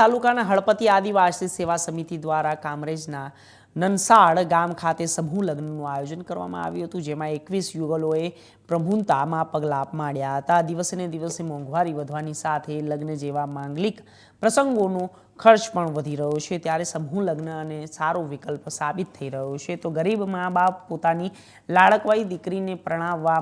તાલુકાના હળપતિ આદિવાસી સેવા સમિતિ દ્વારા કામરેજના નનસાડ ગામ ખાતે સમૂહ લગ્નનું આયોજન કરવામાં આવ્યું હતું, જેમાં એકવીસ યુગલોએ પ્રભુતામાં પગલાં માંડ્યા હતા. દિવસે દિવસે મોંઘવારી વધવાની સાથે લગ્ન જેવા માંગલિક પ્રસંગોનો ખર્ચ પણ વધી રહ્યો છે. ત્યારે સમૂહ લગ્ન અને સારો વિકલ્પ સાબિત થઈ રહ્યો છે. તો ગરીબ મા બાપ પોતાની લાડકવાઈ દીકરીને પ્રણાવવા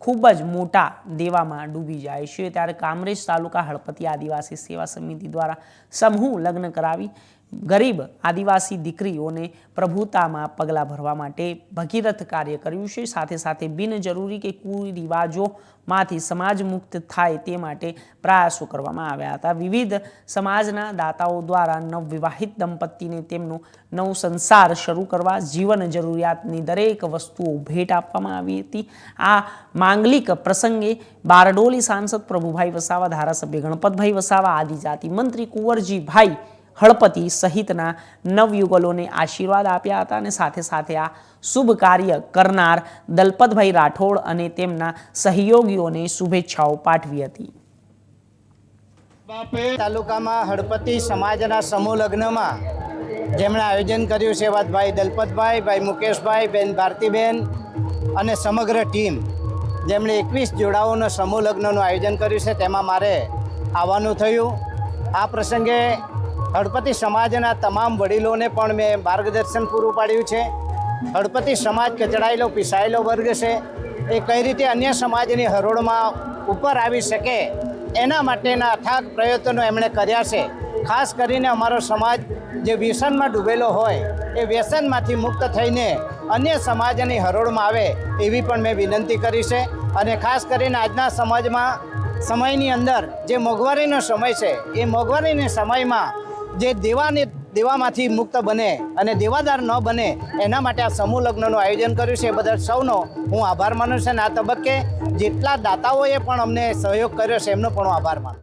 ખૂબ જ મોટા દેવામાં ડૂબી જાય છે. ત્યારે કામરેજ તાલુકા હળપતિ આદિવાસી સેવા સમિતિ દ્વારા સમૂહ લગ્ન કરાવી ગરીબ આદિવાસી દીકરીઓને પ્રભુતામાં પગલાં ભરવા માટે ભગીરથ કાર્ય કર્યું છે. સાથે સાથે બિનજરૂરી કે કુરિવાજોમાંથી સમાજ મુક્ત થાય તે માટે પ્રયાસો કરવામાં આવ્યા હતા. વિવિધ સમાજના દાતાઓ દ્વારા નવવિવાહિત દંપતીને તેમનો નવ સંસાર શરૂ કરવા જીવન જરૂરિયાતની દરેક વસ્તુઓ ભેટ આપવામાં આવી હતી. આ માંગલિક પ્રસંગે બારડોલી સાંસદ પ્રભુભાઈ વસાવા, ધારાસભ્ય ગણપતભાઈ વસાવા, આદિજાતિ મંત્રી કુંવરજીભાઈ હળપતિ સહિતના નવયુગલોને આશીર્વાદ આપ્યા હતા અને સાથે સાથે આ શુભ કાર્ય કરનાર દલપતભાઈ રાઠોડ અને તેમના સહયોગીઓને શુભેચ્છાઓ પાઠવી હતી. તાલુકામાં હળપતિ સમાજના સમૂહ લગ્નમાં જેમણે આયોજન કર્યું છે ભાઈ દલપતભાઈ, ભાઈ મુકેશભાઈ, બેન ભારતીબેન અને સમગ્ર ટીમ જેમણે એકવીસ જોડાઓનો સમૂહ લગ્નનું આયોજન કર્યું છે તેમાં મારે આવવાનું થયું. આ પ્રસંગે હળપતિ સમાજના તમામ વડીલોને પણ મેં માર્ગદર્શન પૂરું પાડ્યું છે. હળપતિ સમાજ કચડાયેલો, પીસાયેલો વર્ગ છે. એ કઈ રીતે અન્ય સમાજની હરોળમાં ઉપર આવી શકે એના માટેના અથાગ પ્રયત્નો એમણે કર્યા છે. ખાસ કરીને અમારો સમાજ જે વ્યસનમાં ડૂબેલો હોય, એ વ્યસનમાંથી મુક્ત થઈને અન્ય સમાજની હરોળમાં આવે એવી પણ મેં વિનંતી કરી છે. અને ખાસ કરીને આજના સમાજમાં સમયની અંદર જે મોંઘવારીનો સમય છે, એ મોંઘવારીના સમયમાં જે દેવાને દેવામાંથી મુક્ત બને અને દેવાદાર ન બને, એના માટે આ સમૂહ લગ્નનું આયોજન કર્યું છે. એ બદલ સૌનો હું આભાર માનું છું અને આ તબક્કે જેટલા દાતાઓએ પણ અમને સહયોગ કર્યો છે, એમનો પણ હું આભાર માનું